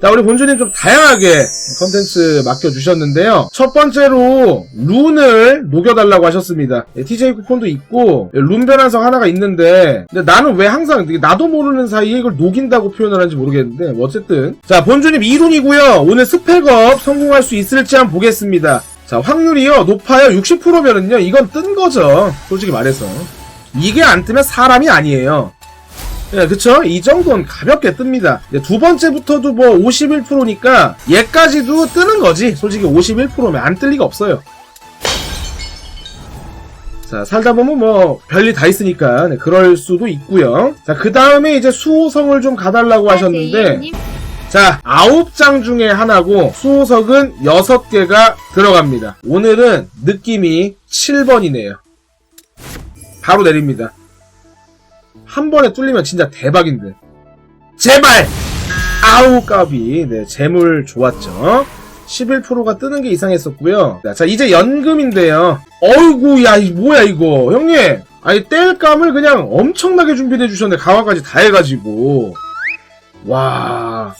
자, 우리 본주님 좀 다양하게 컨텐츠 맡겨주셨는데요. 첫 번째로, 룬을 녹여달라고 하셨습니다. 예, TJ 쿠폰도 있고, 예, 룬 변환석 하나가 있는데, 근데 나는 왜 항상, 나도 모르는 사이에 이걸 녹인다고 표현을 하는지 모르겠는데, 뭐 어쨌든. 자, 본주님 2룬이고요. 오늘 스펙업 성공할 수 있을지 한번 보겠습니다. 자, 확률이요, 높아요. 60%면은요, 이건 뜬 거죠. 솔직히 말해서. 이게 안 뜨면 사람이 아니에요. 예, 그쵸? 이 정도는 가볍게 뜹니다. 두 번째부터도 뭐 51%니까 얘까지도 뜨는 거지. 솔직히 51%면 안 뜰 리가 없어요. 자, 살다 보면 뭐 별일 다 있으니까 네, 그럴 수도 있고요. 자, 그 다음에 이제 수호성을 좀 가달라고 하셨는데 자, 아홉 장 중에 하나고 수호석은 여섯 개가 들어갑니다. 오늘은 느낌이 7번이네요. 바로 내립니다. 한 번에 뚫리면 진짜 대박인데. 제발! 아우, 까비. 네, 재물 좋았죠. 11%가 뜨는 게 이상했었고요. 자, 이제 연금인데요. 어이구, 야, 이 뭐야, 이거. 형님! 아니, 뗄감을 그냥 엄청나게 준비해 주셨는데, 강화까지 다 해가지고. 와.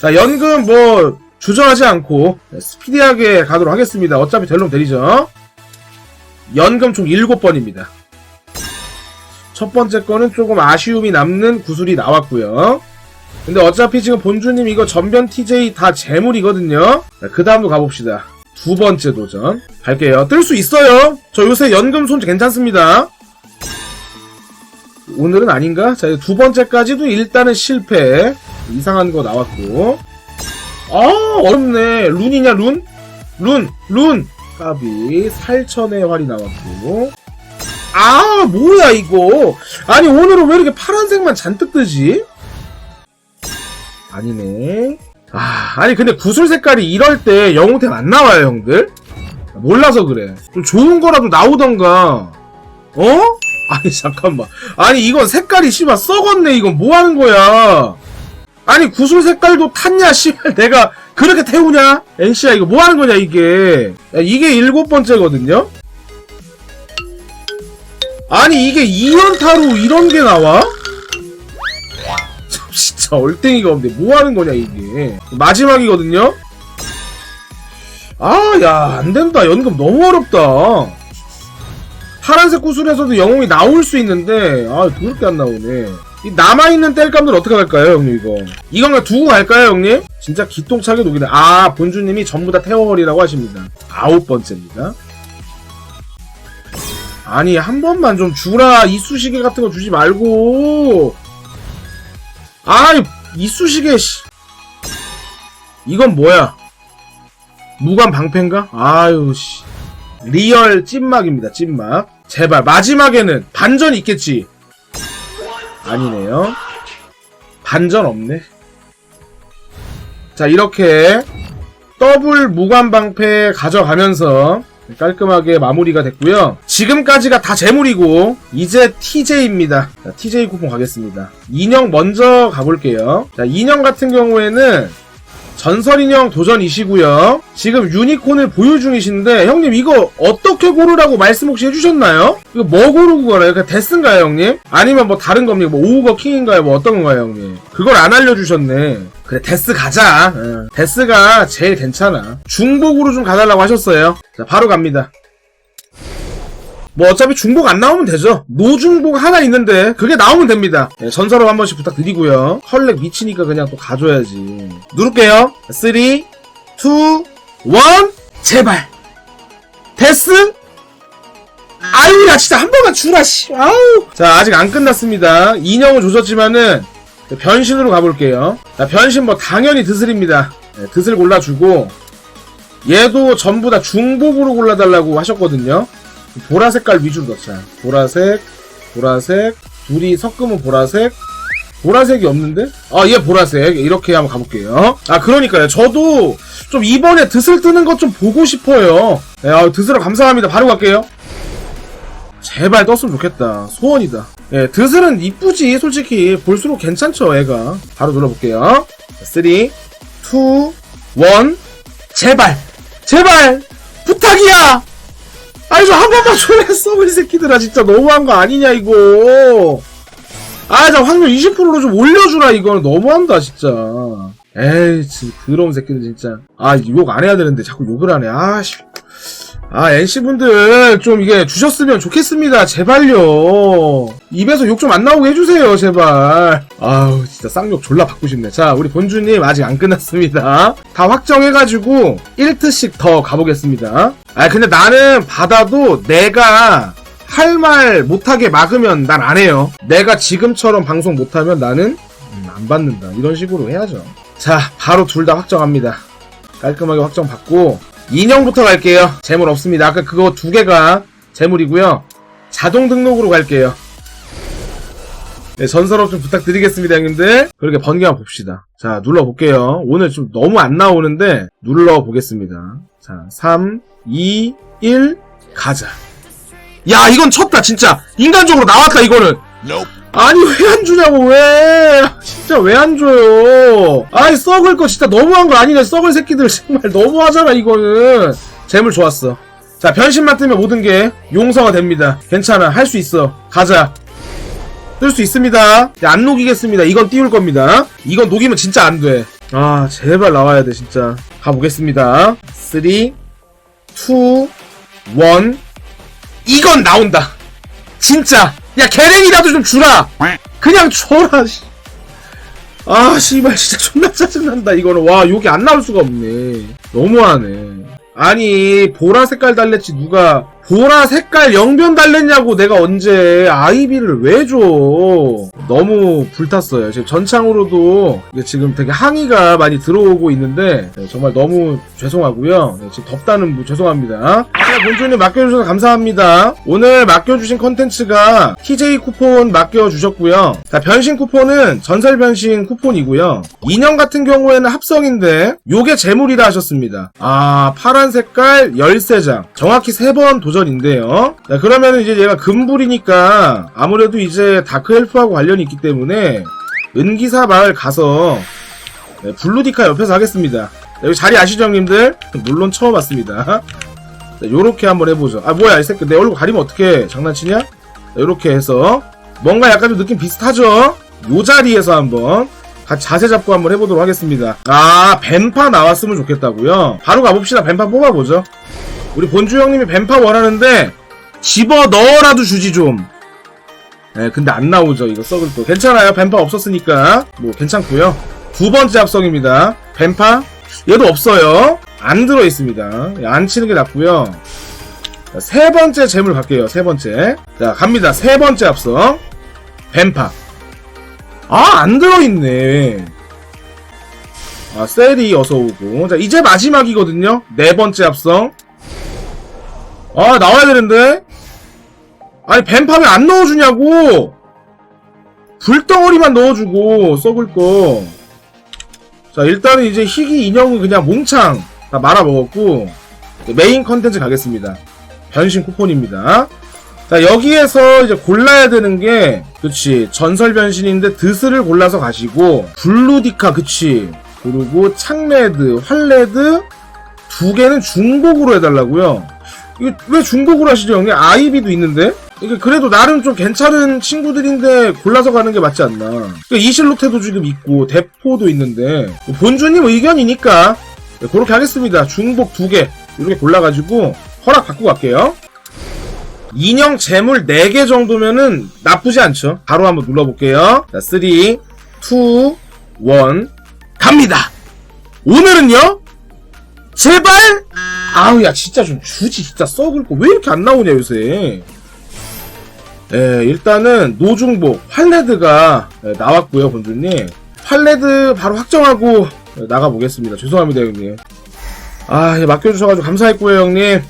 자, 연금 뭐, 주저하지 않고, 네, 스피디하게 가도록 하겠습니다. 어차피 될놈 되리죠. 연금 총 7번입니다. 첫 번째 거는 조금 아쉬움이 남는 구슬이 나왔고요. 근데 어차피 지금 본주님 이거 전변 TJ 다 재물이거든요. 그 다음도 가봅시다. 두 번째 도전 갈게요. 뜰 수 있어요. 저 요새 연금 손 괜찮습니다. 오늘은 아닌가? 자, 두 번째까지도 일단은 실패. 이상한 거 나왔고. 아, 어렵네. 룬이냐, 룬? 룬, 룬! 까비. 살천의 활이 나왔고. 아, 뭐야, 이거. 아니, 오늘은 왜 이렇게 파란색만 잔뜩 뜨지? 아니네. 아, 아니, 근데 구슬 색깔이 이럴 때 영웅템 안 나와요, 형들? 몰라서 그래. 좀 좋은 거라도 나오던가. 어? 아니, 잠깐만. 아니, 이건 색깔이 씨발 썩었네, 이건 뭐 하는 거야? 아니, 구슬 색깔도 탔냐, 씨발. 내가 그렇게 태우냐? NC야, 이거 뭐 하는 거냐, 이게. 야, 이게 일곱 번째거든요? 아니 이게 2연타로 이런 게 나와? 참, 진짜 얼땡이가 없네. 뭐 하는 거냐 이게. 마지막이거든요? 아 야 안된다. 연금 너무 어렵다. 파란색 구슬에서도 영웅이 나올 수 있는데 아 그렇게 안 나오네. 이 남아있는 뗄감들 어떻게 할까요 형님 이거? 이건 그냥 두고 갈까요 형님? 진짜 기똥차게 녹이네. 아 본주님이 전부 다 태워버리라고 하십니다. 아홉 번째입니다 아니 한 번만 좀 주라. 이쑤시개 같은 거 주지 말고. 아이 이쑤시개 씨. 이건 뭐야? 무관 방패인가? 아유 씨. 리얼 찐막입니다 찐막. 제발 마지막에는 반전 있겠지? 아니네요. 반전 없네. 자 이렇게 더블 무관 방패 가져가면서 깔끔하게 마무리가 됐고요. 지금까지가 다 재물이고 이제 TJ입니다. 자, TJ 쿠폰 가겠습니다. 인형 먼저 가볼게요. 자, 인형 같은 경우에는 전설 인형 도전이시고요. 지금 유니콘을 보유 중이신데 형님 이거 어떻게 고르라고 말씀 혹시 해주셨나요? 이거 뭐 고르고 가나요? 그냥 데스인가요 형님? 아니면 뭐 다른 겁니까? 뭐 오우거 킹인가요? 뭐 어떤 건가요 형님? 그걸 안 알려주셨네. 그래 데스 가자. 응. 데스가 제일 괜찮아. 중복으로 좀 가달라고 하셨어요. 자 바로 갑니다. 뭐 어차피 중복 안 나오면 되죠. 노중복 하나 있는데 그게 나오면 됩니다. 네, 전설업 한 번씩 부탁드리고요. 헐렉 미치니까 그냥 또 가줘야지. 누를게요. 3, 2, 1 제발 데스 아유 야 진짜 한 번만 주라 씨 아우 자 아직 안 끝났습니다 인형은 조졌지만은 변신으로 가볼게요 자 변신 뭐 당연히 드슬입니다 네, 드슬 골라주고 얘도 전부 다 중복으로 골라달라고 하셨거든요 보라 색깔 위주로 넣자. 보라색, 보라색, 둘이 섞으면 보라색, 보라색이 없는데? 아, 얘 보라색. 이렇게 한번 가볼게요. 아, 그러니까요. 저도 좀 이번에 드슬 뜨는 것 좀 보고 싶어요. 네, 아, 드슬을 감사합니다. 바로 갈게요. 제발 떴으면 좋겠다. 소원이다. 예, 드슬은 이쁘지, 솔직히. 볼수록 괜찮죠, 애가. 바로 눌러볼게요. 3, 2, 1, 제발! 제발! 부탁이야! 아니 좀한 번만 줘했어 우리 새끼들아 진짜 너무한 거 아니냐 이거 아자 확률 20%로 좀 올려주라 이거는 너무한다 진짜 에이, 진짜 더러운 새끼들 진짜. 아, 욕 안 해야 되는데 자꾸 욕을 하네. 아, 씨. 아, NC분들 좀 이게 주셨으면 좋겠습니다. 제발요. 입에서 욕 좀 안 나오게 해주세요, 제발. 아우, 진짜 쌍욕 졸라 받고 싶네. 자, 우리 본주님 아직 안 끝났습니다. 다 확정해가지고 1트씩 더 가보겠습니다. 아, 근데 나는 받아도 내가 할 말 못하게 막으면 난 안 해요. 내가 지금처럼 방송 못하면 나는 음, 안 받는다. 이런 식으로 해야죠. 자, 바로 둘 다 확정합니다. 깔끔하게 확정 받고 인형부터 갈게요. 재물 없습니다. 아까 그거 두 개가 재물이고요. 자동 등록으로 갈게요. 네, 전설업 좀 부탁드리겠습니다, 형님들. 그렇게 번개만 봅시다. 자, 눌러볼게요. 오늘 좀 너무 안 나오는데, 눌러보겠습니다. 자, 3, 2, 1, 가자. 야, 이건 쳤다, 진짜. 인간적으로 나왔다, 이거는. 아니, 왜 안 주냐고, 왜. 진짜 왜 안 줘요. 아이, 썩을 거 진짜 너무한 거 아니네. 썩을 새끼들 정말 너무하잖아, 이거는. 재물 좋았어. 자, 변신만 뜨면 모든 게 용서가 됩니다. 괜찮아. 할 수 있어. 가자. 뜰 수 있습니다. 야, 안 녹이겠습니다. 이건 띄울 겁니다. 이건 녹이면 진짜 안 돼. 아, 제발 나와야 돼, 진짜. 가보겠습니다. 3, 2, 1. 이건 나온다. 진짜. 야, 개랭이라도 좀 주라. 그냥 줘라. 씨. 아, 씨발, 진짜 존나 짜증난다, 이거는. 와, 여기 안 나올 수가 없네. 너무하네. 아니, 보라 색깔 달랬지, 누가. 보라 색깔 영변 달랬냐고, 내가 언제. 아이비를 왜 줘. 너무 불탔어요. 지금 전창으로도 지금 되게 항의가 많이 들어오고 있는데, 네, 정말 너무 죄송하고요. 네, 지금 덥다는 분 죄송합니다. 자, 본주님 맡겨주셔서 감사합니다. 오늘 맡겨주신 컨텐츠가 TJ 쿠폰 맡겨주셨고요. 자, 변신 쿠폰은 전설 변신 쿠폰이고요. 인형 같은 경우에는 합성인데, 요게 재물이라 하셨습니다. 아, 파란 색깔 13장. 정확히 3번 도전 인데요. 자, 그러면은 이제 얘가 금불이니까, 아무래도 이제 다크 헬프하고 관련이 있기 때문에, 은기사 마을 가서, 네, 블루디카 옆에서 하겠습니다. 여기 자리 아시죠, 형님들? 물론 처음 왔습니다. 자, 요렇게 한번 해보죠. 아, 뭐야, 이 새끼. 내 얼굴 가리면 어떡해. 장난치냐? 자, 요렇게 해서. 뭔가 약간 좀 느낌 비슷하죠? 요 자리에서 한번. 같이 자세 잡고 한번 해보도록 하겠습니다. 아, 뱀파 나왔으면 좋겠다고요 바로 가봅시다. 뱀파 뽑아보죠. 우리 본주 형님이 뱀파 원하는데, 집어 넣어라도 주지 좀. 네, 근데 안 나오죠. 이거 썩을 거. 괜찮아요. 뱀파 없었으니까. 뭐, 괜찮고요 두 번째 합성입니다. 뱀파. 얘도 없어요. 안 들어있습니다. 안 치는 게 낫고요 자, 세 번째 재물 갈게요. 세 번째. 자, 갑니다. 세 번째 합성. 뱀파. 아, 안 들어있네. 아, 셀이 어서 오고. 자, 이제 마지막이거든요. 네 번째 합성. 아, 나와야 되는데? 아니, 왜안 넣어주냐고! 불덩어리만 넣어주고, 썩을 거. 자, 일단은 이제 희귀 인형은 그냥 몽창 다 말아먹었고, 메인 컨텐츠 가겠습니다. 변신 쿠폰입니다. 자, 여기에서 이제 골라야 되는 게, 그치, 전설 변신인데 드스를 골라서 가시고, 블루디카, 그치. 그리고 창레드, 활레드, 두 개는 중복으로 해달라고요 이거 왜 중복으로 하시죠, 형님? 아이비도 있는데? 이게 그래도 나름 좀 괜찮은 친구들인데 골라서 가는 게 맞지 않나. 그러니까 이실로테도 지금 있고, 대포도 있는데, 본주님 의견이니까, 네, 그렇게 하겠습니다. 중복 두 개, 이렇게 골라가지고, 허락 받고 갈게요. 인형 재물 4개 정도면은 나쁘지 않죠. 바로 한번 눌러볼게요. 자, 3, 2, 1, 갑니다! 오늘은요? 제발! 아우, 야, 진짜 좀 주지. 진짜 썩을 거. 왜 이렇게 안 나오냐, 요새. 예, 일단은 노중복, 활레드가 예, 나왔고요, 본주님. 활레드 바로 확정하고 예, 나가보겠습니다. 죄송합니다, 형님. 아, 예, 맡겨주셔가지고 감사했고요, 형님.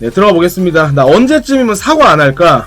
네, 들어가 보겠습니다. 나 언제쯤이면 사과 안 할까?